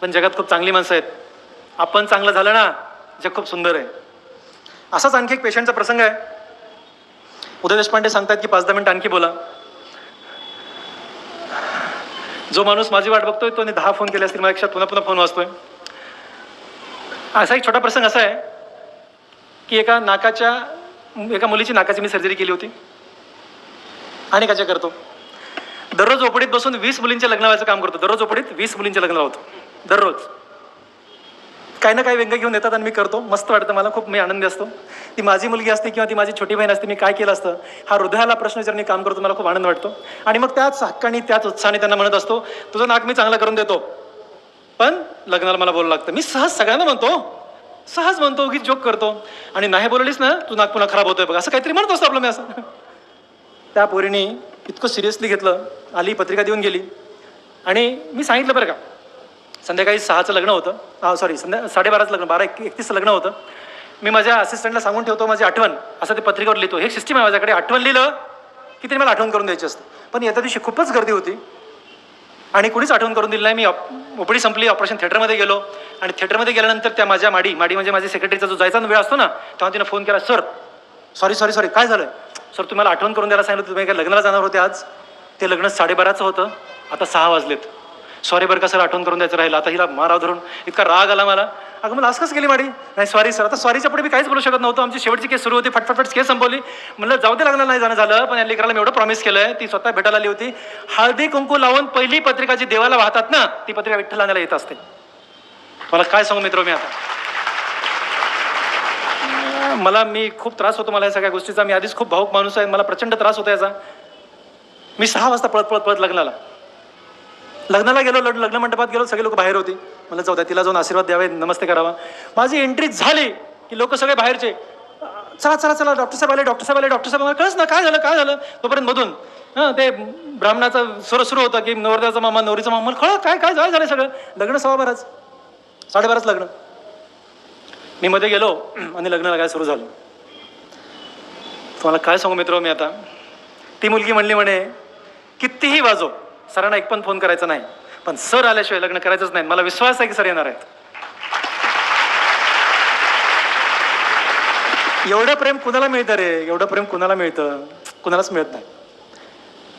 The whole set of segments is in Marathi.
पण जगात खूप चांगली माणसं आहेत. आपण चांगलं झालं ना जग खूप सुंदर आहे. असाच आणखी एक पेशंटचा प्रसंग आहे. उदय देशपांडे सांगतात की पाच दहा मिनिट आणखी बोला. जो माणूस माझी वाट बघतोय तो दहा फोन केले असतील माझ्या पुन्हा पुन्हा फोन वाचतोय. असा एक छोटा प्रसंग असा आहे की एका नाकाच्या एका मुलीची नाकाची मी सर्जरी केली होती. आणि कशा करतो. दररोज ओपडीत बसून वीस मुलींचे लग्न व्हायचं काम करतो. दररोज ओपडीत वीस मुलींचे लग्न लावतो दररोज. काही ना काही व्यंग घेऊन येतात आणि मी करतो. मस्त वाटतं मला खूप मी आनंदी असतो. ती माझी मुलगी असते किंवा ती माझी छोटी बहीण असते मी काय केलं असतं हा हृदयाला प्रश्न जर मी काम करतो मला खूप आनंद वाटतो. आणि मग त्याच हक्काने त्याच उत्साहाने त्यांना म्हणत असतो तुझं नाक मी चांगलं करून देतो. पण लग्नाला मला बोलावं लागतं. मी सहज सगळ्यांना म्हणतो सहज म्हणतो की जोक करतो. आणि नाही बोललीस ना तू नाक पुन्हा खराब होतोय बघ. असं काहीतरी म्हणत असतो आपलं मी असं. त्या पोरीने इतकं सिरियसली घेतलं. आली पत्रिका देऊन गेली. आणि मी सांगितलं बरं का संध्याकाळी सहाचं लग्न होतं. सॉरी संध्या साडेबाराचं लग्न बारा एक एकतीसचं लग्न होतं. मी माझ्या असिस्टंटला सांगून ठेवतो माझी आठवण असं ते पत्रिकेवर लिहितो. हे सिस्टीम आहे माझ्याकडे. आठवण लिहिलं की ते मला आठवण करून द्यायची असतं. पण येत्या दिवशी खूपच गर्दी होती. आणि कुणीच आठवण करून दिली नाही. मी ऑप- ओपडी संपली ऑपरेशन थिएटरमध्ये गेलो. आणि थिएटरमध्ये गेल्यानंतर त्या माझ्या माडी माडी म्हणजे माझ्या सेक्रेटरीचा जो जायचा वेळ असतो ना तेव्हा तिने फोन केला सर सॉरी सॉरी सॉरी काय झालं सर तुम्हाला आठवण करून द्यायला सांगितलं तुम्ही काय लग्नाला जाणार होते आज? ते लग्न साडेबाराचं होतं. आता सहा वाजलेत. सॉरी बरं का सर आठवण करून द्यायचं राहिलं. आता हिला माराव धरून इतका राग आला मला. अगं मला असंच गेली माडी. नाही सॉरी सर आता सॉरीच्या पुढे मी काहीच बोलू शकत नव्हतो. आमची शेवटची केस सुरू होती. फटफट केस संपवली. म्हणलं जाऊ दे लागणार नाही जाणं झालं. पण या लेकराला मी एवढं प्रॉमिस केलंय. ती स्वतः भेटायला आली होती. हळदी कुंकू लावून पहिली पत्रिका जी देवाला वाहतात ना ती पत्रिका विठ्ठल आणायला येत असते. मला काय सांगू मित्र मी आता? मला मी खूप त्रास होतो मला या सगळ्या गोष्टीचा. मी आधीच खूप भाऊक माणूस आहे. मला प्रचंड त्रास होतो याचा. मी सहा वाजता पळत पळत पळत लग्नाला. लग्नाला गेलो लग्न लग्न मंडपात गेलो सगळे लोक बाहेर होती. मला जाऊ द्या तिला जाऊन आशीर्वाद द्यावे नमस्ते करावा. माझी एंट्री झाली की लोक सगळे बाहेरचे चला चला चला डॉक्टर साहेब आले डॉक्टर साहेब आले डॉक्टर साहेब मला कळच ना काय झालं काय झालं? तोपर्यंत मधून हां ते ब्राह्मणाचा स्वर सुरू होता की नवरदेवाचा मामा नवरीचा मामा. मला कळ काय काय झालं झालं सगळं? लग्न सव्वा बाराच साडेबाराच लग्न. मी मध्ये गेलो आणि लग्न लागायला सुरू झालं. तुम्हाला काय सांगू मित्र मी आता? ती मुलगी म्हणली म्हणे कितीही वाजो सरांना एक पण फोन करायचा नाही. पण सर आल्याशिवाय लग्न करायचंच नाही. मला विश्वास आहे की सर येणार आहेत. एवढं प्रेम कुणाला मिळतं रे? एवढं प्रेम कुणाला मिळतं? कुणालाच मिळत नाही.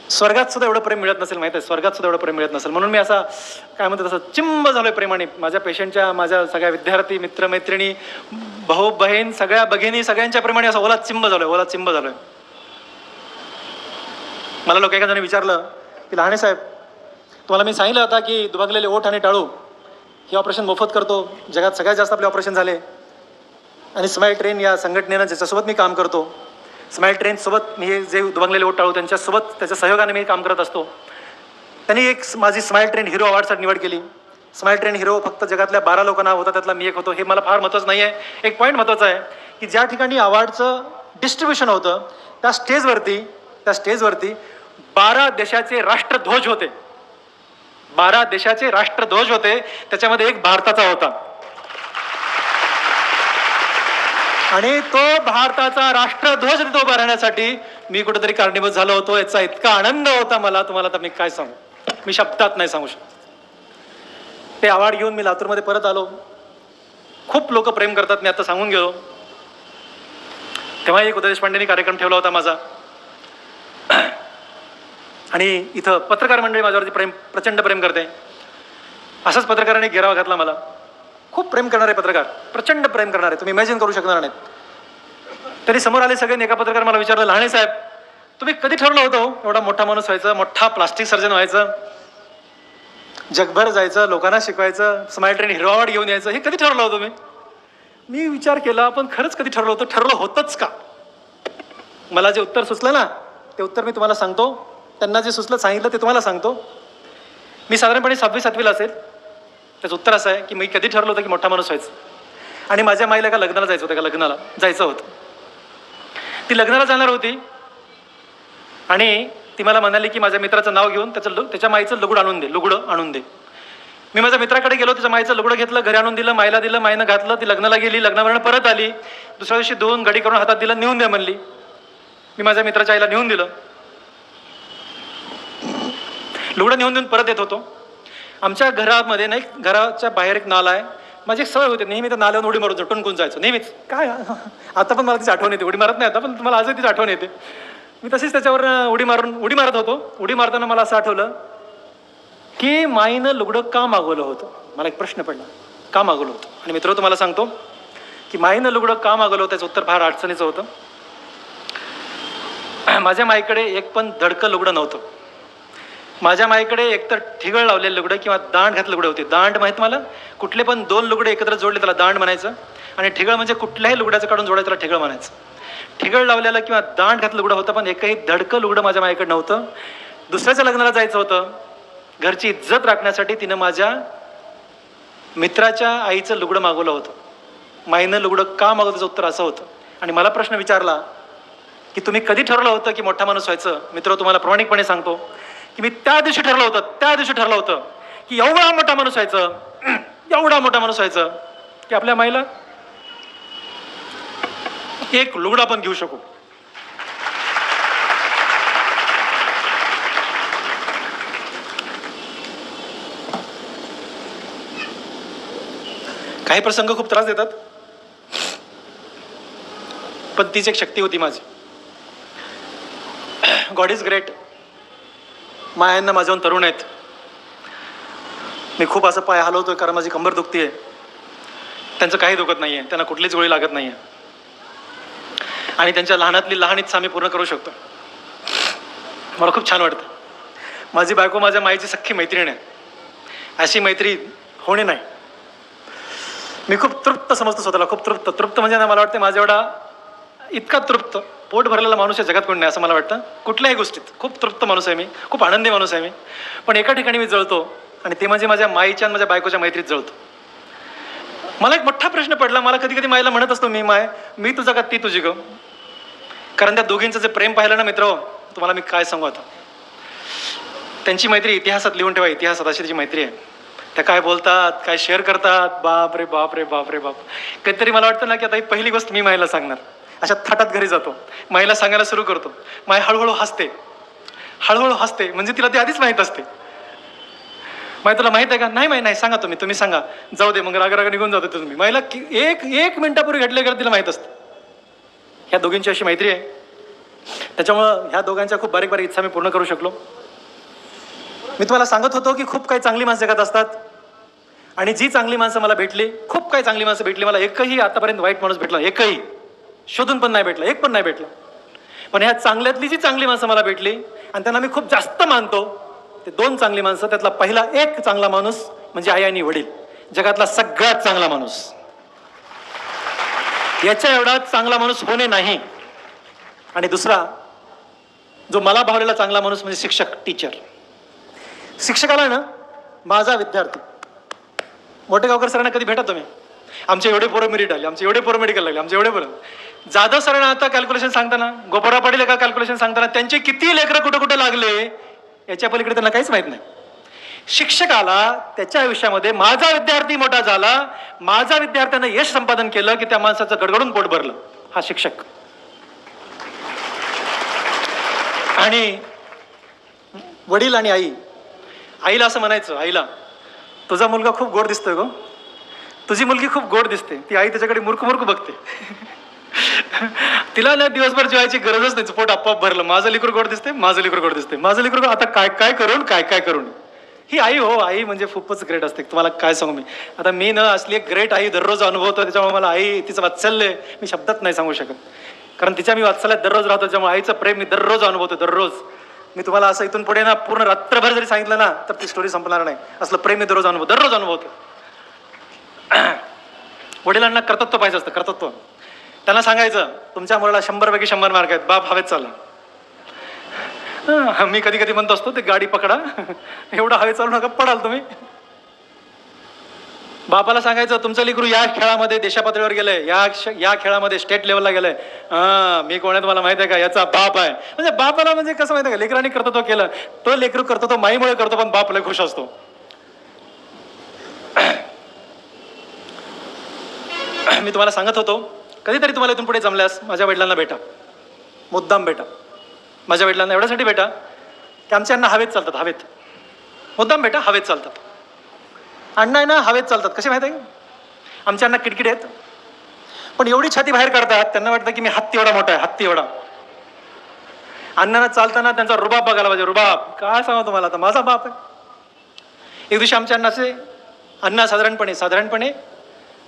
स्वर्गात सुद्धा एवढं प्रेम मिळत नसेल माहिती आहे? स्वर्गात सुद्धा एवढं प्रेम मिळत नसेल. म्हणून मी असा काय म्हणतो तसं चिंब झालोय प्रेमाने. माझ्या पेशंटच्या माझ्या सगळ्या विद्यार्थी मित्रमैत्रिणी भाऊ बहीण सगळ्या भगिनी सगळ्यांच्या प्रेमाने असं ओला चिंब झालोय ओला चिंब झालोय. मला लोक एका जणांनी विचारलं की लहाने साहेब तुम्हाला मी सांगितलं होता की दुभागलेले ओठ आणि टाळू हे ऑपरेशन मोफत करतो. जगात सगळ्यात जास्त आपले ऑपरेशन झाले. आणि स्माईल ट्रेन या संघटनेनं ज्याच्यासोबत मी काम करतो स्माईल ट्रेनसोबत मी हे जे दुभागलेले ओठ टाळू त्यांच्यासोबत त्याच्या सहयोगाने मी काम करत असतो. त्यांनी एक माझी स्माईल ट्रेन हिरो अवॉर्डसाठी निवड केली. स्माईल ट्रेन हिरो फक्त जगातल्या बारा लोकांना होता त्यातला मी एक होतो. हे मला फार महत्त्वाचं नाही आहे एक पॉईंट महत्त्वाचा आहे की ज्या ठिकाणी अवॉर्डचं डिस्ट्रीब्युशन होतं त्या स्टेजवरती त्या स्टेजवरती बारा देशाचे राष्ट्रध्वज होते. बारा देशाचे राष्ट्रध्वज होते. त्याच्यामध्ये एक भारताचा होता. आणि तो भारताचा राष्ट्रध्वज तिथं उभा राहण्यासाठी मी कुठेतरी कारणीभूत झालो होतो. याचा इतका आनंद होता मला. तुम्हाला तर मी काय सांगू? मी शब्दात नाही सांगू शकत. ते अवॉर्ड घेऊन मी लातूरमध्ये परत आलो. खूप लोक प्रेम करतात मी आता सांगून गेलो. तेव्हा एक उदय देशपांडेनी कार्यक्रम ठेवला होता माझा. आणि इथं पत्रकार मंडळी माझ्यावरती प्रेम प्रचंड प्रेम करते. असाच पत्रकाराने घेरावा घातला मला. खूप प्रेम करणारे पत्रकार प्रचंड प्रेम करणारे. तुम्ही इमॅजिन करू शकणार नाहीत. तरी समोर आले सगळे एका पत्रकार मला विचारलं लहाणे साहेब तुम्ही कधी ठरलं होतं हो? एवढा मोठा माणूस व्हायचं मोठा प्लास्टिक सर्जन व्हायचं जगभर जायचं लोकांना शिकवायचं स्माईल ट्रेन हिरो घेऊन यायचं हे कधी ठरलं होतं मी मी विचार केला पण खरंच कधी ठरलं होतं? ठरलं होतंच का? मला जे उत्तर सुचलं ना ते उत्तर मी तुम्हाला सांगतो. त्यांना जे सुचलं सांगितलं ते तुम्हाला सांगतो. मी साधारणपणे सहावी सातवीला असेल. त्याचं उत्तर असं आहे की मी कधी ठरलं होतं की मोठा माणूस व्हायचं. आणि माझ्या माईला एका लग्नाला जायचं होतं एका लग्नाला. जायचं होतं. ती लग्नाला जाणार होती. आणि ती मला म्हणाली की माझ्या मित्राचं नाव घेऊन त्याचं लु त्याच्या माईचं लुगडं आणून दे लुगडं आणून दे. मी माझ्या मित्राकडे गेलो त्याच्या माईचं लुगडं घेतलं घरी आणून दिलं माईला दिलं माईनं घातलं ती लग्नाला गेली. लग्नावरून परत आली. दुसऱ्या दिवशी दोन गडी करून हातात दिलं नेऊन द्या म्हणली. मी माझ्या मित्राच्या आईला नेऊन दिलं. लुगडं नेऊन देऊन परत येत होतो. आमच्या घरामध्ये नाही घराच्या बाहेर एक नाला आहे. माझी एक सवय होती नेहमी त्या नाल्यावर उडी मारून टणकून जायचं? नेहमीच. काय? आता पण मला तिची आठवण येते. उडी मारत नाही आता पण तुम्हाला आजही तिची आठवण येते. मी तशीच त्याच्यावर उडी मारून उडी मारत होतो. उडी मारताना मला असं आठवलं की माईनं लुगडं का मागवलं होतं? मला एक प्रश्न पडला. का मागवलं होतं? आणि मित्र तुम्हाला सांगतो की माईनं लुगडं का मागवलं होतं त्याचं उत्तर फार अडचणीचं होतं. माझ्या माईकडे एक पण धडकं लुगडं नव्हतं. माझ्या माईकडे एकतर ठिगळ लावलेले लुगडं किंवा दांड घातलं लुगडं होते. दांड माहीत मला कुठले पण दोन लुगडे एकत्र जोडले त्याला दांड म्हणायचं. आणि ठिगळ म्हणजे कुठल्याही लुगड्याचं काढून जोडायचं त्याला ठिगळ म्हणायचं. ठिगळ लावलेलं किंवा दांड घातलं लुगडं होतं पण एकही धडकं लुगडं माझ्या माईकडे नव्हतं. दुसऱ्याच्या लग्नाला जायचं होतं. घरची इज्जत राखण्यासाठी तिनं माझ्या मित्राच्या आईचं लुगडं मागवलं होतं. माईनं लुगडं का मागवलं उत्तर असं होतं. आणि मला प्रश्न विचारला की तुम्ही कधी ठरवलं होतं की मोठा माणूस व्हायचं? मित्र तुम्हाला प्रामाणिकपणे सांगतो. की मी त्या दिवशी ठरलं होतं त्या दिवशी ठरलं होतं की एवढा मोठा माणूस व्हायचं एवढा मोठा माणूस व्हायचं की आपल्या माईला एक लुगडा पण घेऊ शकू. काही प्रसंग खूप त्रास देतात. पण तीच एक शक्ती होती माझी. गॉड इज ग्रेट मायांना माझ्याहून तरुण आहेत. मी खूप असं पाय हलवतो आहे कारण माझी कंबर दुखती आहे त्यांचं काही दुखत नाही आहे त्यांना कुठलीच गोळी लागत नाही आहे आणि त्यांच्या लहानातली लहान इच्छा आम्ही पूर्ण करू शकतो. मला खूप छान वाटतं. माझी बायको माझ्या माईची सख्खी मैत्रीण आहे. अशी मैत्री होणे नाही. मी खूप तृप्त समजतो स्वतःला. खूप तृप्त. तृप्त म्हणजे ना मला वाटतं माझ्या एवढा इतका तृप्त. पोट भरलेला माणूस आहे जगात कोण नाही असं मला वाटतं. कुठल्याही गोष्टीत. खूप तृप्त माणूस आहे मी. खूप आनंदी माणूस आहे मी. पण एका ठिकाणी मी जळतो आणि ते म्हणजे माझ्या माईच्या आणि माझ्या बायकोच्या मैत्रीत जळतो. मला एक मोठा प्रश्न पडला. मला कधी कधी माईला म्हणत असतो मी माय मी तुझा का ती तुझी ग? कारण त्या दोघींचं जे प्रेम पाहिलं ना मित्र तुम्हाला मी काय सांगू आता? त्यांची मैत्री इतिहासात लिहून ठेवा. इतिहासात अशी त्याची मैत्री आहे. त्या काय बोलतात काय शेअर करतात? बाप रे बाप रे बाप रे बाप. कधीतरी मला वाटतं ना की आता ही पहिली गोष्ट मी मायला सांगणार. अशा थाटात घरी जातो. माईला सांगायला सुरू करतो. माय हळूहळू हसते. हळूहळू हसते. म्हणजे तिला ते आधीच माहीत असते. माय तुला माहीत आहे का? नाही माहीत नाही. सांगा तुम्ही. तुम्ही सांगा. जाऊ दे मग रागराग निघून जातो तुम्ही माईला एक एक मिनिटापूर्वी घडले का तिला माहीत असतं. ह्या दोघींची अशी मैत्री आहे. त्याच्यामुळं ह्या दोघांच्या खूप बारीक बारीक इच्छा मी पूर्ण करू शकलो. मी तुम्हाला सांगत होतो की खूप काही चांगली माणसं जगात असतात. आणि जी चांगली माणसं मला भेटली खूप काही चांगली माणसं भेटली मला एकही आतापर्यंत वाईट माणूस भेटला एकही. शोधून पण नाही भेटला एक पण नाही भेटला. पण ह्या चांगल्यातली जी चांगली माणसं मला भेटली आणि त्यांना मी खूप जास्त मानतो ते दोन चांगली माणसं त्यातला पहिला एक चांगला माणूस म्हणजे आई आणि वडील. जगातला सगळ्यात चांगला माणूस. याच्या एवढा चांगला माणूस होणे नाही. आणि दुसरा जो मला भावलेला चांगला माणूस म्हणजे शिक्षक टीचर शिक्षकाला ना माझा विद्यार्थी. मोठे गावकर सरांना कधी भेटा तुम्ही? आमचे एवढे पोरं मेरिट आले आमचे एवढे पोरं मेडिकल लागले आमचे एवढे पोरं. जाधव सरांना आता कॅल्क्युलेशन सांगताना गोपरा पाटील एका कॅल्क्युलेशन सांगताना त्यांचे किती लेकरं कुठे कुठे लागले याच्या पलीकडे त्यांना काहीच माहीत नाही. शिक्षकाला त्याच्या आयुष्यामध्ये माझा विद्यार्थी मोठा झाला माझा विद्यार्थ्यानं यश संपादन केलं की त्या माणसाचं गडगडून पोट भरलं. हा शिक्षक. आणि वडील आणि आई आईला असं म्हणायचं आईला तुझा मुलगा खूप गोड दिसतोय गो. तुझी मुलगी खूप गोड दिसते. ती आई त्याच्याकडे मूर्ख मूर्ख बघते. तिला ना दिवसभर जेवायची गरजच नाही. पोट आपोआप भरलं. माझं लिकूर गोड दिसते माझं लिकूर गोड दिसते माझं लिकूर गोड आता काय काय करून काय काय करून? ही आई हो आई म्हणजे खूपच ग्रेट असते. तुम्हाला काय सांगू मी? आता मी न असली एक ग्रेट आई दररोज अनुभवतो त्याच्यामुळे मला आई तिचं वात्सल्य मी शब्दात नाही सांगू शकत. कारण तिच्या मी वात्सल्यात दररोज राहतो त्याच्यामुळे आईचं प्रेम मी दररोज अनुभवतो दररोज. मी तुम्हाला असं इथून पुढे ना पूर्ण रात्रभर जरी सांगितलं ना तर ती स्टोरी संपणार नाही. असलं प्रेम मी दररोज अनुभव दररोज अनुभवतो वडिलांना कर्तत्व पाहिजे असतं कर्तत्व. त्यांना सांगायचं तुमच्या मुलाला शंभरपैकी शंभर मार्क आहेत बाप हवेत चालला. मी कधी कधी म्हणत असतो ते गाडी पकडा. एवढं हवे चालू नका पडाल तुम्ही. बापाला सांगायचं तुमचं लेकरू या खेळामध्ये देशापातळीवर गेलंय या या खेळामध्ये स्टेट लेवलला गेलंय. हां मी कोण आहे तुम्हाला माहिती आहे का? याचा बाप आहे. म्हणजे बापाला म्हणजे कसं माहिती आहे का? लेकरांनी करतो तो केलं. तो लेकरू करतो तो माईमुळे करतो पण बाप लय खुश असतो. मी तुम्हाला सांगत होतो कधीतरी तुम्हाला इथून पुढे जमल्यास माझ्या वडिलांना भेटा. मुद्दाम भेटा. माझ्या वडिलांना एवढ्यासाठी भेटा की आमच्या अण्णा हवेत चालतात हवेत. मुद्दाम भेटा हवेत चालतात. अण्णा आहे ना हवेत चालतात. कसे माहीत आहे? आमच्या अण्णा किटकिट आहेत. पण एवढी छाती बाहेर काढतात त्यांना वाटतं की मी हत्ती एवढा मोठा आहे हत्ती एवढा. अण्णांना चालताना त्यांचा रुबाब बघायला पाहिजे. रुबाब काय सांगा तुम्हाला आता? माझा बाप आहे. एक दिवशी आमच्या अण्णाचे अण्णा साधारणपणे साधारणपणे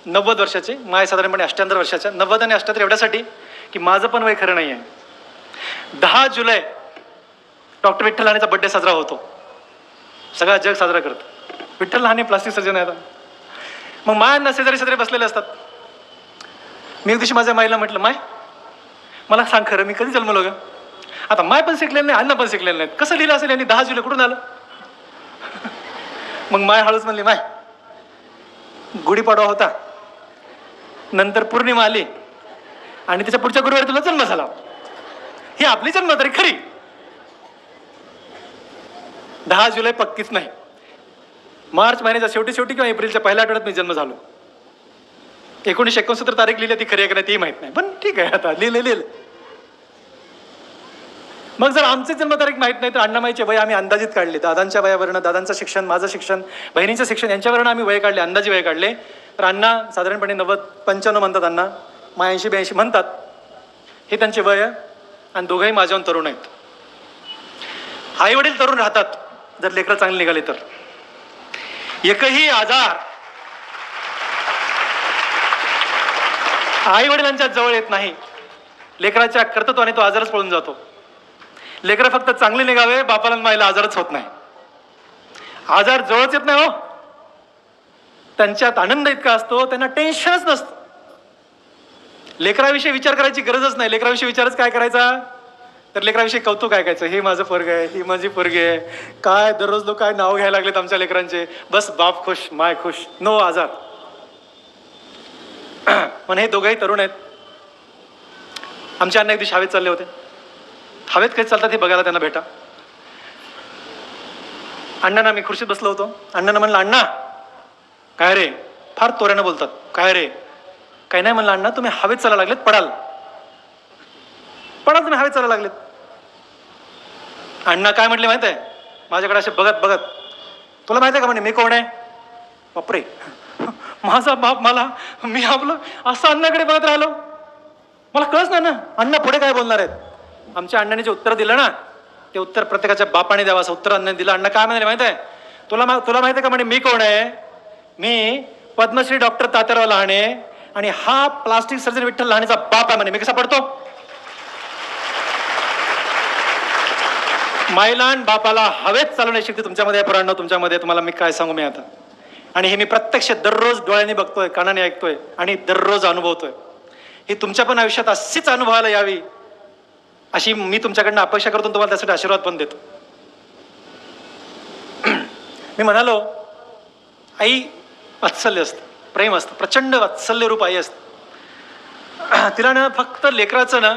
नव्वद वर्षाचे माय साधारणपणे अष्ट्याहत्तर वर्षाच्या नव्वद आणि अष्ट्याहत्तर एवढ्यासाठी की माझं पण वय खरं नाही आहे दहा जुलै डॉक्टर विठ्ठल लहानेचा बड्डे साजरा होतो. सगळा जग साजरा करतो. विठ्ठल लहाने प्लास्टिक सर्जन आहे मग मायांना शेजारी शेजारी बसलेले असतात. मी एक दिवशी माझ्या माईला म्हटलं माय मला सांग खरं मी कधी जन्मलो ग? आता माय पण शिकलेलं नाही अण्णा पण शिकलेलं नाही कसं लिहिलं असेल यांनी? दहा जुलै कुठून आलं? मग माय हळूच म्हणली माय गुढीपाडवा होता. नंतर पौर्णिमा आली. आणि त्याच्या पुढच्या गुरुवारी तुला जन्म झाला. ही आपली जन्मतारीख खरी. दहा जुलै पक्कीच नाही. मार्च महिन्याच्या शेवटी शेवटी किंवा एप्रिलच्या पहिल्या आठवड्यात मी जन्म झालो. एकोणीसशे एकोणसत्तर तारीख लिहिली ती खरी आहे का नाही ती माहीत नाही. पण ठीक आहे आता लिहिले लिहिले. मग जर आमची जन्मतारीख माहीत नाही तर अण्णामाईचे वय आम्ही अंदाजित काढले. दादांच्या वयावरनं दादांचं शिक्षण माझं शिक्षण बहिणीचं शिक्षण यांच्यावरनं आम्ही वय काढले अंदाजे वय काढले. तर अण्णा साधारणपणे नव्वद पंच्याण्णव म्हणतात अण्णा मा ऐंशी ब्याऐंशी म्हणतात. हे त्यांचे वय आहे आणि दोघंही माझ्याहून तरुण आहेत. आईवडील तरुण राहतात. जर लेकरं चांगली निघाली तर. एकही आजार आई वडिलांच्या जवळ येत नाही. लेकराच्या कर्तृत्वाने तो आजारच पळून जातो. लेकरं फक्त चांगले निघावे बापाला मायला माईला आजारच होत नाही. आजार जवळच येत नाही हो. त्यांच्यात आनंद इतका असतो त्यांना टेन्शनच नसतं. लेकराविषयी विचार करायची गरजच नाही. लेकराविषयी विचारच काय करायचा? तर लेकराविषयी कौतुक ऐकायचं हे माझं पोरग आहे ही माझी पोरगी आहे. काय दररोज लोक काय नाव घ्यायला लागलेत आमच्या लेकरांचे? बस बाप खुश माय खुश नो आजार पण हे दोघंही तरुण आहेत. आमच्या अण्णा एक दिवशी हवेत चालले होते. हवेत कधी चालतात हे बघायला त्यांना भेटा. अण्णांना मी खुर्शीत बसलो होतो. अण्णांना म्हणलं अण्णा काय रे? फार तोऱ्यानं बोलतात. काय रे? काही नाही म्हणलं अण्णा तुम्ही हवेत चालायला लागलेत पडाल. पडाल तुम्ही हवेत चालायला लागलेत. अण्णा काय म्हटले माहीत आहे माझ्याकडे असे बघत बघत. तुला माहिती आहे का म्हणे मी कोण आहे? बापरे. माझा बाप मला मी आपलं असं अण्णाकडे बघत राहिलो. मला कळच ना ना अण्णा पुढे काय बोलणार आहेत? आमच्या अण्णाने जे उत्तर दिलं ना ते उत्तर प्रत्येकाच्या बापाने द्यावं असं उत्तर अण्णाने दिलं. अण्णा काय म्हणाले माहीत आहे तुला मा तुला माहिती आहे का म्हणे मी कोण आहे? मी पद्मश्री डॉक्टर तात्याराव लहाणे आणि हा प्लास्टिक सर्जन विठ्ठल लहाणेचा बाप आहे म्हणे. मी कसा पडतो? मायलान बापाला हवेत चालवण्याची शक्ती तुमच्यामध्ये पुराण तुमच्यामध्ये. तुम्हाला मी काय सांगू मी आता? आणि हे मी प्रत्यक्ष दररोज डोळ्यांनी बघतोय कानाने ऐकतोय आणि दररोज अनुभवतोय. ही तुमच्या पण आयुष्यात अशीच अनुभवायला यावी अशी मी तुमच्याकडनं अपेक्षा करतो तुम्हाला त्यासाठी आशीर्वाद पण देतो. मी म्हणालो आई वात्सल्य असतं. प्रेम असतं. प्रचंड वात्सल्य रूप आई असतं. तिला ना फक्त लेकराचं ना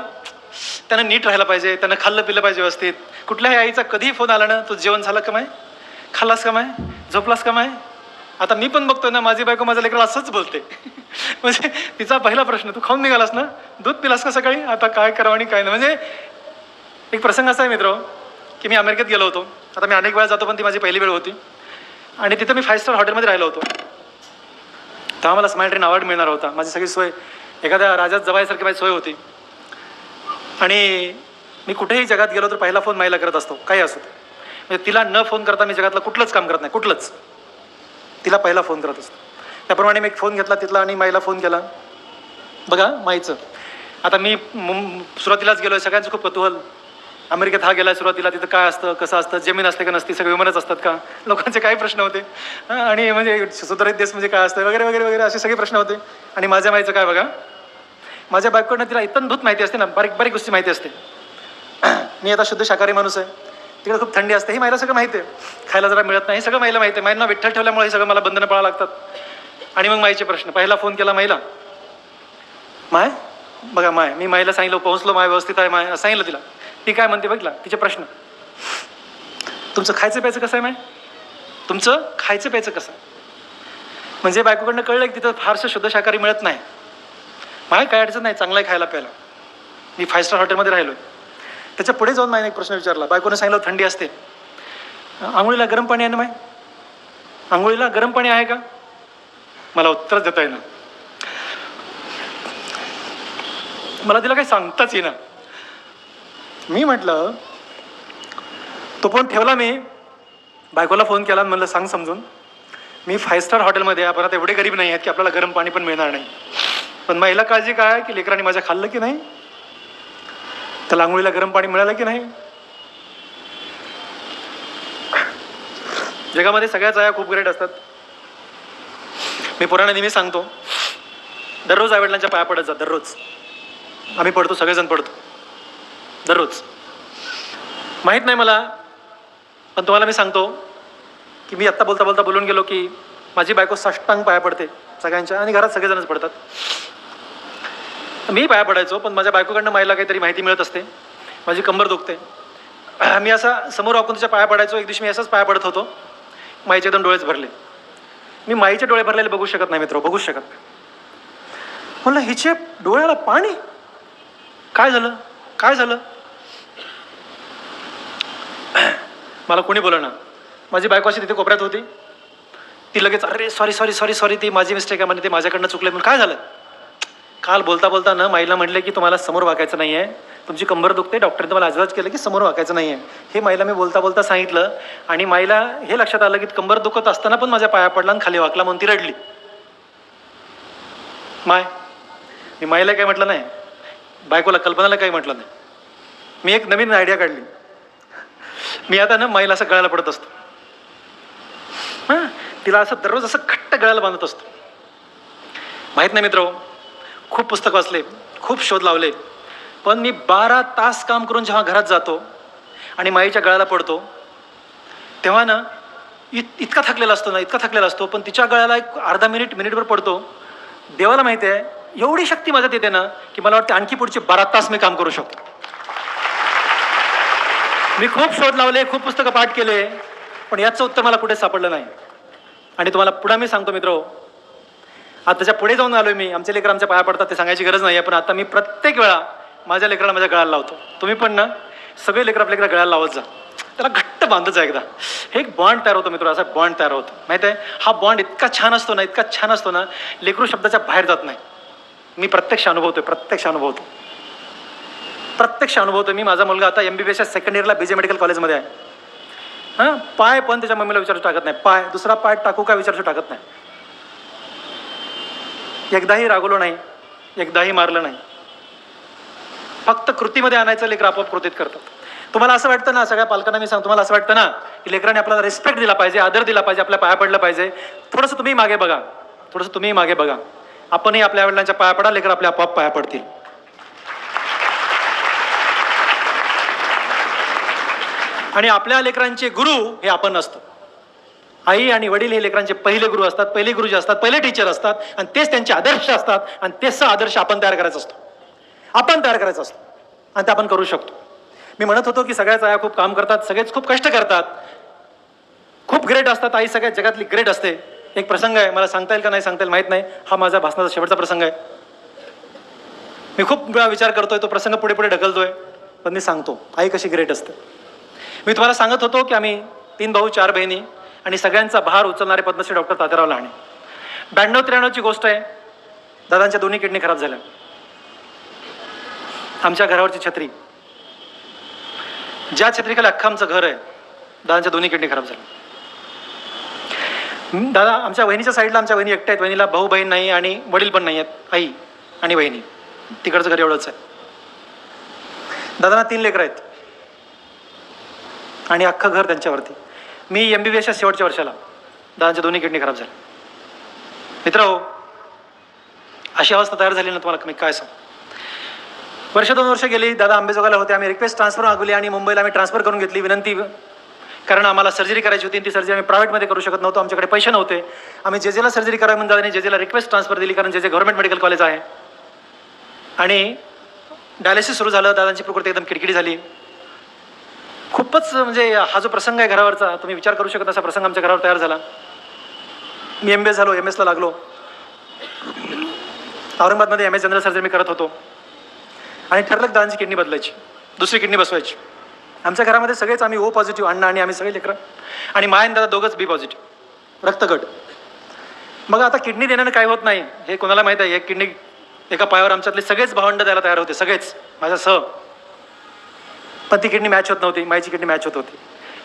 त्यानं नीट राहायला पाहिजे त्यानं खाल्लं पिलं पाहिजे व्यवस्थित. कुठल्याही आईचा कधीही फोन आला ना तू जेवण झालं का माय? खाल्लास का माय? झोपलास का माय? आता मी पण बघतोय ना माझी बायको माझ्या लेकराला असंच बोलते. म्हणजे तिचा पहिला प्रश्न तू खाऊन निघालास ना? दूध पिलास का सकाळी? आता काय करावं आणि काय नाही. म्हणजे एक प्रसंग असा आहे मित्र की मी अमेरिकेत गेलो होतो. आता मी अनेक वेळा जातो पण ती माझी पहिली वेळ होती. आणि तिथं मी फाईव्ह स्टार हॉटेलमध्ये राहिलो होतो. तेव्हा मला स्माईल ट्रेन अवॉर्ड मिळणार होता. माझी सगळी सोय एखाद्या राजात जवायसारखी माझी सोय होती. आणि मी कुठेही जगात गेलो तर पहिला फोन माईला करत असतो. काही असो म्हणजे तिला न फोन करता मी जगातलं कुठलंच काम करत नाही. कुठलंच. तिला पहिला फोन करत असतो. त्याप्रमाणे मी एक फोन घेतला तिथला आणि माईला फोन केला. बघा माईचं. आता मी मुं सुरुवातीलाच गेलो सगळ्यांचं खूप कुतूहल. अमेरिकेत हा गेला सुरुवातीला तिथं काय असतं कसं असतं जमीन असते का नसती सगळे विमानच असतात का? लोकांचे काही प्रश्न होते. आणि म्हणजे सुधारित देश म्हणजे काय असतं वगैरे वगैरे वगैरे असे सगळे प्रश्न होते. आणि माझ्या माईचं काय बघा? माझ्या बायकोकडनं तिला इतनभूत माहिती असते ना बारीक बारीक गोष्टी माहिती असते. मी आता शुद्ध शाकाहारी माणूस आहे. तिकडे खूप थंडी असते हे मला सगळं माहिती आहे. खायला जरा मिळत नाही हे सगळं माईला माहिती आहे. माईंना विठ्ठल ठेवल्यामुळे हे सगळं मला बंधनं पळावं लागतात. आणि मग माईचे प्रश्न पहिला फोन केला माईला. माय? बघा माय मी माईला सांगितलं पोहोचलो माय व्यवस्थित आहे माय सांगितलं तिला. ती काय म्हणते बघितला तिचे प्रश्न. तुमचं खायचं प्यायचं कसं आहे माय तुमचं खायचं प्यायचं कसं? म्हणजे बायकोकडनं कळलं की तिथं फारसं शुद्ध शाकाहारी मिळत नाही. मला काय अडचण नाही चांगलं आहे खायला प्यायला. मी फाय स्टार हॉटेलमध्ये राहिलो त्याच्या पुढे जाऊन माझ्या एक प्रश्न विचारला. बायकोनं सांगितलं थंडी असते. आंघोळीला गरम पाणी आहे ना माय आंघोळीला गरम पाणी आहे का? मला उत्तरच देता येईना. मला तिला काही सांगताच येईना. मी म्हटलं तो फोन ठेवला मी बायकोला फोन केला आणि म्हणलं सांग समजून मी फाईव्ह स्टार हॉटेलमध्ये आहे, आपण आता एवढे गरीब नाही आहेत की आपल्याला गरम पाणी पण मिळणार नाही. पण महिला काळजी काय आहे की लेकरांनी माझ्या खाल्लं की नाही? त्याला आंघोळीला गरम पाणी मिळालं की नाही? जगामध्ये सगळ्याच आया खूप ग्रेट असतात. मी पुराणा नेहमी सांगतो दररोज आईवडिलांच्या पाया पडत जा दररोज. आम्ही पडतो सगळेजण पडतो. दररोज. माहीत नाही मला पण तुम्हाला मी सांगतो की मी आत्ता बोलता बोलता बोलून गेलो की माझी बायको साष्टांग पाया पडते सगळ्यांच्या आणि घरात सगळेजणच पडतात. मी पाया पडायचो पण माझ्या बायकोकडनं माईला काहीतरी माहिती मिळत असते. माझी कंबर दुखते. मी असा समोर वाकून तिच्या पाया पडायचो एक दिवशी मी असाच पाया पडत होतो. माईचे एकदम डोळेच भरले. मी माईचे डोळे भरलेले बघू शकत नाही मित्र बघू शकत म्हणलं हिचे डोळ्याला पाणी? काय झालं? काय झालं? मला कोणी बोला ना? माझी बायको अशी तिथे कोपऱ्यात होती. ती लगेच अरे सॉरी सॉरी सॉरी सॉरी ती माझी मिस्टेक आहे म्हणजे ते माझ्याकडनं चुकले म्हणून काय झालं? काल बोलता बोलता ना माईला म्हटलं की तुम्हाला समोर वाकायचं नाही आहे तुमची कंबर दुखते. डॉक्टरने तुम्हाला आजच केलं की समोर वाकायचं नाही आहे हे माईला मी बोलता बोलता सांगितलं आणि माईला हे लक्षात आलं की कंबर दुखत असताना पण माझ्या पाया पडला आणि खाली वाकला म्हणून ती रडली. माय मी माईला काय म्हटलं नाही बायकोला कल्पनाला काही म्हटलं नाही. मी एक नवीन आयडिया काढली. मी आता ना माईला असं गळ्याला पडत असतो. हां तिला असं दररोज असं घट्ट गळ्याला बांधत असतो. माहीत नाही मित्र खूप पुस्तक वाचले खूप शोध लावले पण मी बारा तास काम करून जेव्हा घरात जातो आणि माईच्या गळ्याला पडतो तेव्हा ना इत इतका थकलेला असतो ना इतका थकलेला असतो पण तिच्या गळ्याला एक अर्धा मिनिट मिनिटभर पडतो. देवाला माहिती आहे एवढी शक्ती माझ्यात येते ना की मला वाटतं आणखी पुढचे बारा तास मी काम करू शकतो. मी खूप शोध लावले खूप पुस्तकं पाठ केले पण याचं उत्तर मला कुठे सापडलं नाही. आणि तुम्हाला पुढं मी सांगतो मित्र आता त्याच्या पुढे जाऊन आलो मी आमचे लेकर आमच्या पाया पडतात ते सांगायची गरज नाही आहे पण आता मी प्रत्येक वेळा माझ्या लेकराला माझ्या गळाला लावतो. तुम्ही पण ना सगळे लेकर आपल्या लेकरा गळाला लावत जा. त्याला घट्ट बांधत जा एकदा. हे एक बॉन्ड तयार होतो मित्र असा बॉन्ड तयार होतो. माहिती आहे हा बॉन्ड इतका छान असतो ना इतका छान असतो ना लेकरू शब्दाच्या बाहेर जात नाही. मी प्रत्यक्ष अनुभवतोय प्रत्यक्ष अनुभवतो प्रत्यक्ष अनुभवतो मी माझा मुलगा आता एम बी बी एसच्या सेकंड इयरला बी जे मेडिकल कॉलेजमध्ये आहे. हां? पाय पण त्याच्या मम्मीला विचारू टाकत नाही. पाय दुसरा पाय टाकू का विचारू टाकत नाही. एकदाही रागवलो नाही एकदाही मारलं नाही. फक्त कृतीमध्ये आणायचं लेकर आपोआप कृतीत करतात. तुम्हाला असं वाटतं ना सगळ्या पालकांना मी सांग तुम्हाला असं वाटतं ना की लेकरांनी आपल्याला रिस्पेक्ट दिला पाहिजे आदर दिला पाहिजे आपल्या पाया पडलं पाहिजे. थोडंसं तुम्ही मागे बघा. थोडंसं तुम्ही मागे बघा. आपणही आपल्या वडिलांच्या पाया पडा लेकर आपल्या आपोआप पाया पडतील. आणि आपल्या लेकरांचे गुरु हे आपण असतो. आई आणि वडील हे लेकरांचे पहिले गुरु असतात पहिले गुरु जे असतात पहिले टीचर असतात आणि तेच त्यांचे आदर्श असतात आणि तेच आदर्श आपण तयार करायचा असतो. आपण तयार करायचा असतो. आणि ते आपण करू शकतो. मी म्हणत होतो की सगळ्याच आया खूप काम करतात सगळेच खूप कष्ट करतात. खूप ग्रेट असतात आई सगळ्यात जगातली ग्रेट असते. एक प्रसंग आहे मला सांगता येईल का नाही सांगता येईल माहीत नाही. हा माझा भाषणाचा शेवटचा प्रसंग आहे. मी खूप वेळा विचार करतोय तो प्रसंग पुढे पुढे ढकलतोय पण मी सांगतो आई कशी ग्रेट असते. मी तुम्हाला सांगत होतो की आम्ही तीन भाऊ चार बहिणी आणि सगळ्यांचा भार उचलणारे पद्मश्री डॉक्टर तात्याराव लहाणे ब्याण्णव त्र्याण्णवची गोष्ट आहे दादांच्या दोन्ही किडनी खराब झाल्या. आमच्या घरावरची छत्री. ज्या छत्रीखाली अख्खा आमचं घर आहे दादांच्या दोन्ही किडनी खराब झाल्या. दादा आमच्या वहिनीच्या साईडला आमच्या वहिनी एकट्या आहेत. वहिनीला भाऊ बहीण नाही आणि वडील पण नाही आहेत. आई आणि वहिनी. तिकडचं घर एवढंच आहे. दादांना तीन लेकरं आहेत. आणि अख्खं घर त्यांच्यावरती. मी एम बी बी एसच्या शेवटच्या वर्षाला दादांच्या दोन्ही किडनी खराब झाल्या. मित्र हो अशी अवस्था तयार झाली ना तुम्हाला मी काय सांग? वर्ष दोन वर्ष गेली दादा आंबेजोगाला होते. आम्ही रिक्वेस्ट ट्रान्सफर मागवली आणि मुंबईला आम्ही ट्रान्सफर करून घेतली. विनंती कारण आम्हाला सर्जरी करायची होती ती सर्जरी आम्ही प्रायव्हेटमध्ये करू शकत नव्हतो. आमच्याकडे पैसे नव्हते. आम्ही जे जेला सर्जरी करावी म्हणून दादाने जे जेला रिक्वेस्ट ट्रान्सफर दिली कारण जे जे गव्हर्नमेंट मेडिकल कॉलेज आहे. आणि डायलिसिस सुरू झालं दादांची प्रकृती एकदम किडकिडी झाली. खूपच म्हणजे हा जो प्रसंग आहे घरावरचा तुम्ही विचार करू शकत असा प्रसंग आमच्या घरावर तयार झाला. मी एम बी एस झालो एम एसला लागलो. औरंगाबादमध्ये एम एस जनरल सर्जरी मी करत होतो. आणि ठरलं दादांची किडनी बदलायची. दुसरी किडनी बसवायची. आमच्या घरामध्ये सगळेच आम्ही ओ पॉझिटिव्ह अण्णा आणि आम्ही सगळे लेकरं. आणि मायन दादा दोघंच बी पॉझिटिव्ह रक्तगट. मग आता किडनी देण्यानं काय होत नाही हे कोणाला माहीत आहे? एक किडनी एका पायावर आमच्यातले सगळेच भावंड द्यायला तयार होते सगळेच. माझ्या सह पण ती किडनी मॅच होत नव्हती माईची किडनी मॅच होत होती.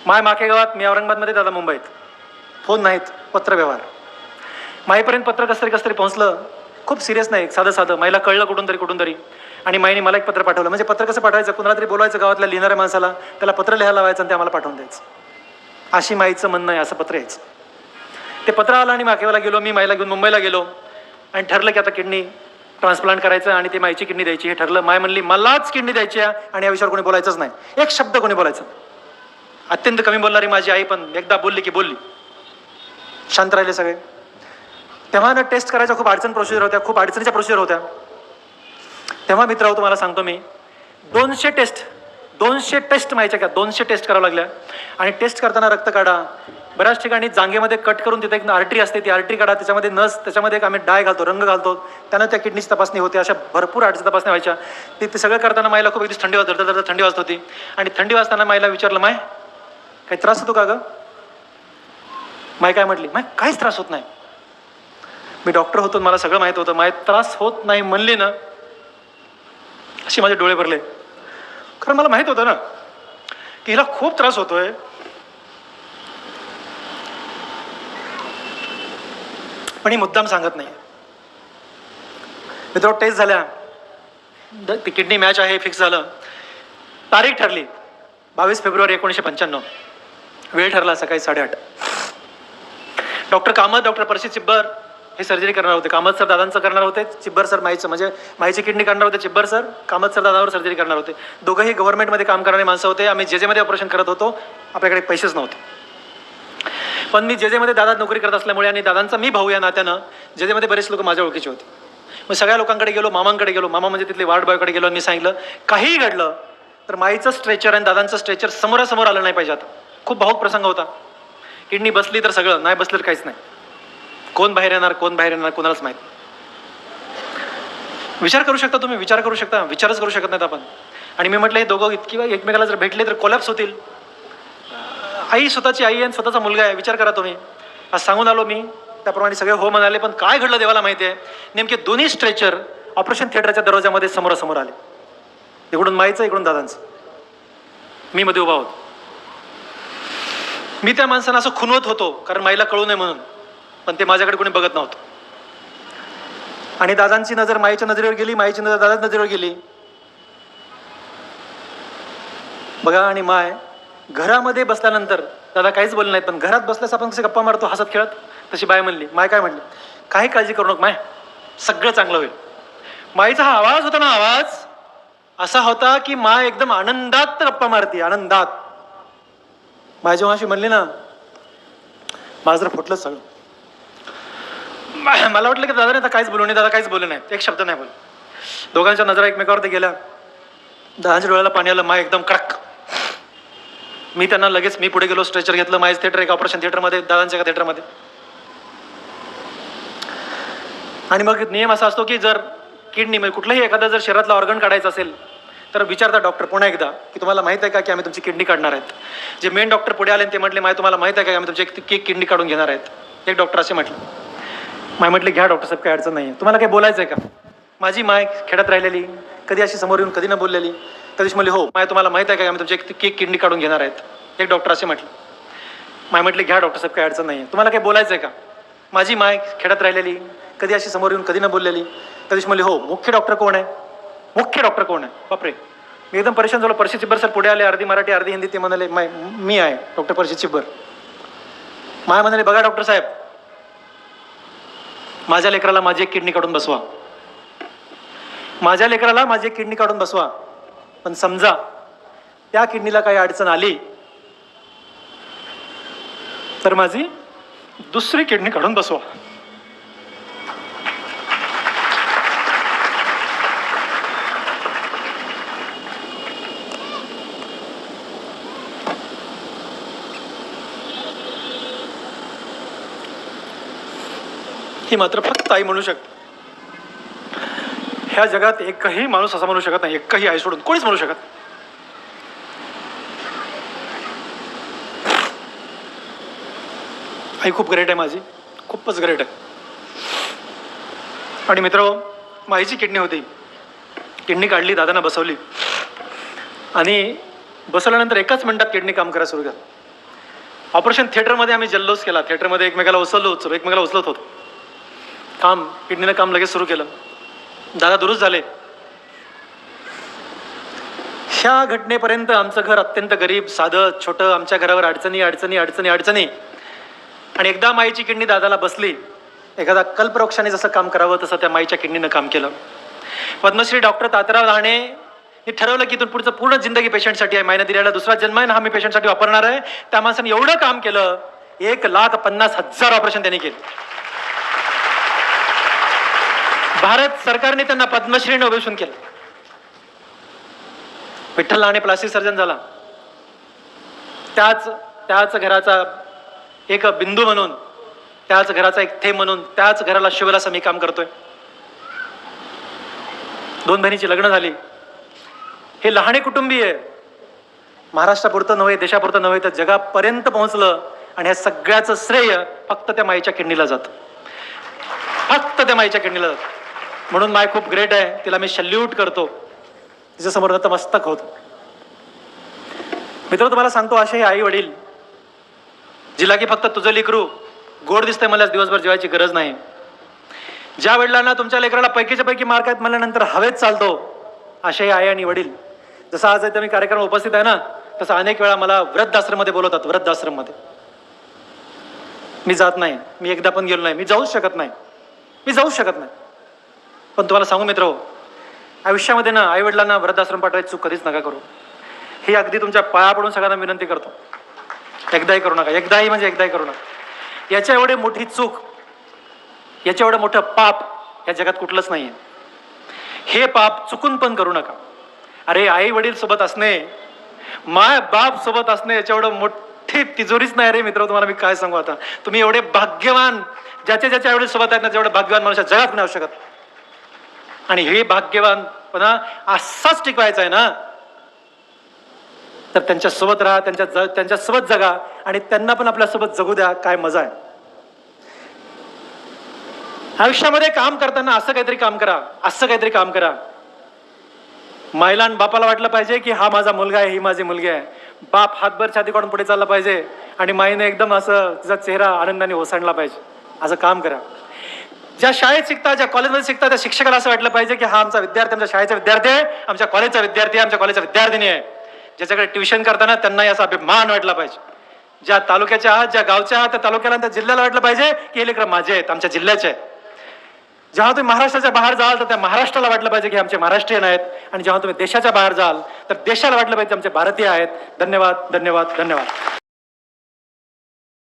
माय माके गावात मी औरंगाबादमध्ये दादा मुंबईत. फोन नाहीत पत्रव्यवहार. माईपर्यंत पत्र कसं तरी कसं तरी पोहोचलं खूप सिरियस नाही. साधं साधं. माईला कळलं कुठून तरी कुठून तरी. आणि माईने मला एक पत्र पाठवलं. म्हणजे पत्र कसं पाठवायचं? कुणाला तरी बोलायचं गावातल्या लिहिणाऱ्या माणसाला. त्याला पत्र लिहायला लावायचं आणि ते आम्हाला पाठवून द्यायचं. अशी माईचं म्हणणं आहे. असं पत्र यायचं. ते पत्र आलं आणि माकेवाला गेलो. मी माईला घेऊन मुंबईला गेलो. आणि ठरलं की आता किडनी ट्रान्सप्लांट करायचं आणि ते माईची किडनी द्यायची. हे ठरलं. माय म्हणली मलाच किडनी द्यायची आहे. आणि या विषयावर कोणी बोलायचंच नाही. एक शब्द कोणी बोलायचं अत्यंत कमी बोलणारी माझी आई पण एकदा बोलली की बोलली. शांत राहिले सगळे. तेव्हा ना टेस्ट करायच्या खूप अडचण प्रोसिजर होत्या खूप अडचणीच्या प्रोसिजर होत्या. तेव्हा मित्र हो, तुम्हाला सांगतो मी. दोनशे टेस्ट दोनशे टेस्ट माहिती का? दोनशे टेस्ट करावं लागल्या. आणि टेस्ट करताना रक्त काढा. बऱ्याच ठिकाणी जांगेमध्ये कट करून तिथे एक आर्टरी असते ती आर्टरी काढा. त्याच्यामध्ये नस त्याच्यामध्ये एक आम्ही डाय घालतो रंग घालतो. त्यानं त्या किडनीची तपासणी होते अशा भरपूर अडचणी तपासण्या व्हायच्या. ते ते सगळं करताना मायला खूप एकदा थंडी वाजत दरदर थंडी वाजत होती. आणि थंडी वाजताना मायला विचारलं माय काही त्रास होतो का गं? माय काय म्हटली माय काहीच त्रास होत नाही. मी डॉक्टर होतो मला सगळं माहीत होतं. माहीत त्रास होत नाही म्हणले ना अशी माझे डोळे भरले. खरं मला माहीत होतं ना की हिला खूप त्रास होतोय. पण ही मुद्दाम सांगत नाही मित्र टेस्ट झाल्या. ती किडनी मॅच आहे फिक्स झालं. तारीख ठरली. बावीस फेब्रुवारी एकोणीसशे पंच्याण्णव. वेळ ठरला सकाळी साडेआठ. डॉक्टर कामत डॉक्टर परशी चिब्बर हे सर्जरी करणार होते. कामत सर दादांचं करणार होते. चिब्बर सर माईचं म्हणजे माईची किडनी करणार होते चिब्बर सर. कामत सर दादावर सर्जरी करणार होते. दोघंही गव्हर्नमेंटमध्ये काम करणारे माणसं होते. आम्ही जे जेमध्ये ऑपरेशन करत होतो आपल्याकडे पैसेच नव्हते. पण मी जे जेमध्ये दादा नोकरी करत असल्यामुळे आणि दादांचा मी भाऊ या नात्यानं जे जेमध्ये बरेच लोक माझ्या ओळखीचे होते. मग सगळ्या लोकांकडे गेलो मामांकडे गेलो. मामा म्हणजे तिथले वार्ड बॉयकडे गेलो आणि मी सांगितलं काहीही घडलं तर माईचं स्ट्रेचर आणि दादांचं स्ट्रेचर समोरासमोर आलं नाही पाहिजे आता. खूप भाऊक प्रसंग होता. किडनी बसली तर सगळं नाही बसलं तर काहीच नाही. कोण बाहेर येणार कोण बाहेर येणार कोणालाच माहीत विचार करू शकता तुम्ही विचार करू शकता विचारच करू शकत नाहीत आपण. आणि मी म्हटलं हे दोघं इतकी एकमेकाला जर भेटले तर कोलॅप्स होतील. आई स्वतःची आई आणि स्वतःचा मुलगा आहे विचार करा तुम्ही. आज सांगून आलो मी त्याप्रमाणे सगळे हो म्हणाले पण काय घडलं देवाला माहिती आहे नेमके दोन्ही स्ट्रेचर ऑपरेशन थिएटरच्या दरवाजामध्ये समोरासमोर आले. इकडून माईचं इकडून दादांचं. मी मध्ये उभा होतो. मी त्या माणसानं असं खुनवत होतो कारण माईला कळू नये म्हणून. पण ते माझ्याकडे कोणी बघत नव्हतं. आणि दादांची नजर माईच्या नजरेवर गेली माईची नजर दादाच्या नजरेवर गेली. बघा आणि माय घरामध्ये बसल्यानंतर दादा काहीच बोलले नाहीत पण घरात बसल्यास आपण कसे गप्पा मारतो हसत खेळत? तशी बाय म्हणली माय काय म्हणली? काही काळजी करू नको माय. सगळं चांगलं होईल. माईचा हा आवाज होता ना आवाज? असा होता की माय एकदम आनंदात गप्पा मारती आनंदात. माय जेव्हा अशी म्हणली ना माझं फुटलं सगळं. मला वाटलं की दादा आता काहीच बोलू नाही दादा काहीच बोलू नाही. एक शब्द नाही बोल. दोघांच्या नजरा एकमेकावरती गेल्या. दादांच्या डोळ्याला पाणी आलं माय एकदम कडक. मी त्यांना लगेच मी पुढे गेलो स्ट्रेचर घेतलं मायच थिएटर एक ऑपरेशन थिएटरमध्ये दादांच्या एका थिएटरमध्ये आणि मग नियम असा असतो की जर किडनी म्हणजे कुठलंही एखादा जर शरीरातला ऑर्गन काढायचं असेल तर विचारता डॉक्टर पुन्हा एकदा की तुम्हाला माहीत आहे का की आम्ही तुमची किडनी काढणार आहेत? जे मेन डॉक्टर पुढे आले ते म्हटले माहिती तुम्हाला माहीत आहे का की आम्ही तुमची एक किडनी काढून घेणार आहेत? एक डॉक्टर असे म्हटले. माय म्हटले घ्या डॉक्टर साहेब काय अडचण नाही तुम्हाला काही बोलायचं आहे का? माझी माय खेड्यात राहिलेली कधी अशी समोर येऊन कधी न बोललेली. कधीच म्हणली हो माय तुम्हाला माहीत आहे का आम्ही तुमची एक केक किडनी काढून घेणार आहेत. एक डॉक्टर असे म्हटले. माय म्हटले घ्या डॉक्टर साहेब काय अडचण नाही तुम्हाला काही बोलायचं आहे का? माझी माय खेड्यात राहिलेली कधी अशी समोर येऊन कधी न बोललेली. कधीच म्हणली हो मुख्य डॉक्टर कोण आहे? मुख्य डॉक्टर कोण आहे? बापरे मी एकदम परेशान झालो परशी चिब्बर सर पुढे आले अर्धी मराठी अर्धी हिंदी ते म्हणाले माय मी आहे डॉक्टर परशी चिब्बर. माय म्हणाले बघा डॉक्टर साहेब माझ्या लेकराला माझी एक किडनी काढून बसवा. माझ्या लेकराला माझी एक किडनी काढून बसवा. पण समजा त्या किडनीला काही अडचण आली तर माझी दुसरी किडनी काढून बसवा. ही मात्र फक्त आई म्हणू शकते. ह्या जगात एकही माणूस असा म्हणू शकत नाही एकही आई सोडून कोणीच म्हणू शकत आई खूप ग्रेट आहे माझी खूपच ग्रेट आहे. आणि मित्र माईची किडनी होती. किडनी काढली दादांना बसवली. आणि बसवल्यानंतर एकाच मिनटात किडनी काम करायला सुरू केलं. ऑपरेशन थिएटरमध्ये आम्ही जल्लोष केला. थिएटरमध्ये एकमेकाला उचललो होतो एकमेकाला उचलत होतो. काम किडनीनं काम लगेच सुरू केलं. दादा दुरुस्त झाले. ह्या घटनेपर्यंत आमचं घर अत्यंत गरीब साधं छोटं आमच्या घरावर अडचणी अडचणी अडचणी अडचणी. आणि एकदा माईची किडनी दादाला बसली एखादा कल्पवृक्षाने जसं काम करावं तसं त्या माईच्या किडनीनं काम केलं. पद्मश्री डॉक्टर तात्याराव राणे हे ठरवलं की इथून पुढचं पूर्ण जिंदगी पेशंटसाठी आहे. मायनं दिलेला दुसरा जन्म आहे ना हा मी पेशंटसाठी वापरणार आहे. त्या माणसाने एवढं काम केलं एक लाख पन्नास हजार ऑपरेशन त्यांनी केलं. भारत सरकारने त्यांना पद्मश्रीने अभिषेक केलं. विठ्ठल आणि प्लास्टिक सर्जन झाला. त्याच त्याच घराचा एक बिंदू म्हणून त्याच घराचा एक थेंब म्हणून त्याच घराला शिवला असं मी काम करतोय. दोन बहिणीची लग्न झाली. हे लहाने कुटुंबीय महाराष्ट्रापुरतं नव्हे देशापुरतं नव्हे तर जगापर्यंत पोहोचलं आणि ह्या सगळ्याचं श्रेय फक्त त्या माईच्या किडनीला जातं. फक्त त्या माईच्या किडनीला जातं. म्हणून माय खूप ग्रेट आहे. तिला मी सल्यूट करतो. तिच्यासमोर नतमस्तक होतो. मित्र तुम्हाला सांगतो असे हे आई वडील जिला की फक्त तुझं लेकरू गोड दिसतंय मला दिवसभर जेवायची गरज नाही. ज्या वडिलांना तुमच्या लेकराला पैकीच्या पैकी मार्क आहेत म्हणल्यानंतर हवेत चालतो असे आई आणि वडील जसं आज इथं मी कार्यक्रम उपस्थित आहे ना तसं अनेक वेळा मला वृद्धाश्रममध्ये बोलवतात वृद्धाश्रममध्ये. मी जात नाही मी एकदा पण गेलो नाही मी जाऊच शकत नाही. मी जाऊच शकत नाही. पण तुम्हाला सांगू मित्र हो, आयुष्यामध्ये ना आईवडिलांना वृद्धाश्रम पाठवायची चूक कधीच नका करू. हे अगदी तुमच्या पाया पडून सगळ्यांना विनंती करतो. एकदाही करू नका एकदाही म्हणजे एकदाही करू नका. याच्या एवढी मोठी चूक याच्या एवढं मोठं पाप या जगात कुठलंच नाही आहे हे पाप चुकून पण करू नका. अरे आई वडील सोबत असणे माय बाप सोबत असणे याच्या एवढं मोठी तिजोरीच नाही रे मित्र हो, तुम्हाला मी काय सांगू आता. तुम्ही एवढे भाग्यवान ज्याच्या ज्याच्या एवढे सोबत आहेत ना तेवढे भाग्यवान मनुष्य जगात नाही असू शकत आणि हे भाग्यवानपणा असाच टिकवायचा आहे ना? तर त्यांच्यासोबत राहा त्यांच्या ज त्यांच्यासोबत जगा आणि त्यांना पण आपल्यासोबत जगू द्या काय मजा आहे. आयुष्यामध्ये काम करताना असं काहीतरी काम करा असं काहीतरी काम करा. मायला आणि बापाला वाटलं पाहिजे की हा माझा मुलगा आहे ही माझी मुलगी आहे. बाप हातभर छाती काढून पुढे चालला पाहिजे आणि माईने एकदम असं तिचा चेहरा आनंदाने ओसांडला पाहिजे. असं काम करा. ज्या शाळेत शिकता ज्या कॉलेजमध्ये शिकता त्या शिक्षकाला असं वाटलं पाहिजे की हा आमचा विद्यार्थी आमच्या शाळेचा विद्यार्थी आहे आमच्या कॉलेजचा विद्यार्थी आहे आमच्या कॉलेजचा विद्यार्थिनी आहे. ज्याच्याकडे ट्युशन करताना त्यांनाही असा अभिमान वाटला पाहिजे. ज्या तालुक्याच्या आहात ज्या गावच्या आहात त्या तालुक्याला त्या जिल्ह्याला वाटलं पाहिजे की हे लेकरं माझे आहेत आमच्या जिल्ह्याचे आहेत. जेव्हा तुम्ही महाराष्ट्राच्या बाहेर जाल तर त्या महाराष्ट्राला वाटलं पाहिजे की आमचे महाराष्ट्रीयन आहेत. आणि जेव्हा तुम्ही देशाच्या बाहेर जाल तर देशाला वाटलं पाहिजे आमचे भारतीय आहेत. धन्यवाद धन्यवाद धन्यवाद.